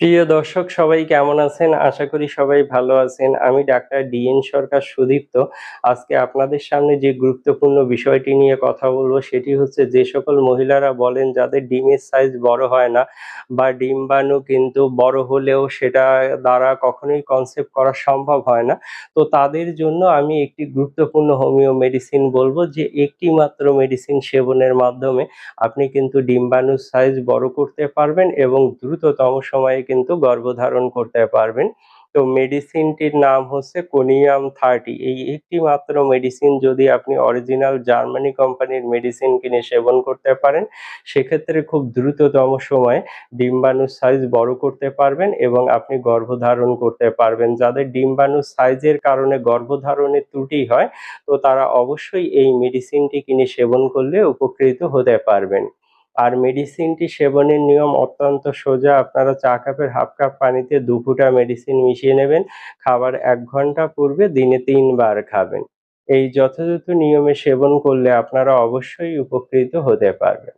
প্রিয় দর্শক, সবাই কেমন আছেন? আশা করি সবাই ভালো আছেন। আমি ডাক্তার ডিএন সরকার সুদীপ্ত। আজকে আপনাদের সামনে যে গুরুত্বপূর্ণ বিষয়টি নিয়ে কথা বলব, সেটি হচ্ছে যে সকল মহিলারা বলেন, যাদের ডিমের সাইজ বড় হয় না বা ডিম্বাণু কিন্তু বড় হলেও সেটা দ্বারা কখনোই কনসেপ্ট করা সম্ভব হয় না। তো তাদের জন্য আমি একটি গুরুত্বপূর্ণ হোমিও মেডিসিন বলব, যে একটি মাত্র মেডিসিন সেবনের মাধ্যমে আপনি কিন্তু ডিম্বাণুর সাইজ বড় করতে পারবেন এবং দ্রুততম সময়ে কিন্তু গর্ভধারণ করতে পারবেন। তো মেডিসিনটির নাম হচ্ছে কোনিয়াম 30 এই একটি মাত্র মেডিসিন যদি আপনি অরিজিনাল জার্মানি কোম্পানির মেডিসিন কিনে সেবন করতে পারেন, সেক্ষেত্রে খুব দ্রুততম সময়ে ডিম্বাণুর সাইজ বড় করতে পারবেন এবং আপনি গর্ভধারণ করতে পারবেন। যাদের ডিম্বাণুর সাইজের কারণে গর্ভধারণে ত্রুটি হয়, তো তারা অবশ্যই এই মেডিসিনটি কিনে সেবন করলে উপকৃত হতে পারবেন। আর মেডিসিনটি সেবনের নিয়ম অত্যন্ত সোজা। আপনারা চা কাপের হাফ কাপ পানিতে দু ফুটা মেডিসিন মিশিয়ে নেবেন। খাবার এক ঘণ্টা পূর্বে দিনে তিনবার খাবেন। এই যথাযথ নিয়মে সেবন করলে আপনারা অবশ্যই উপকৃত হতে পারবেন।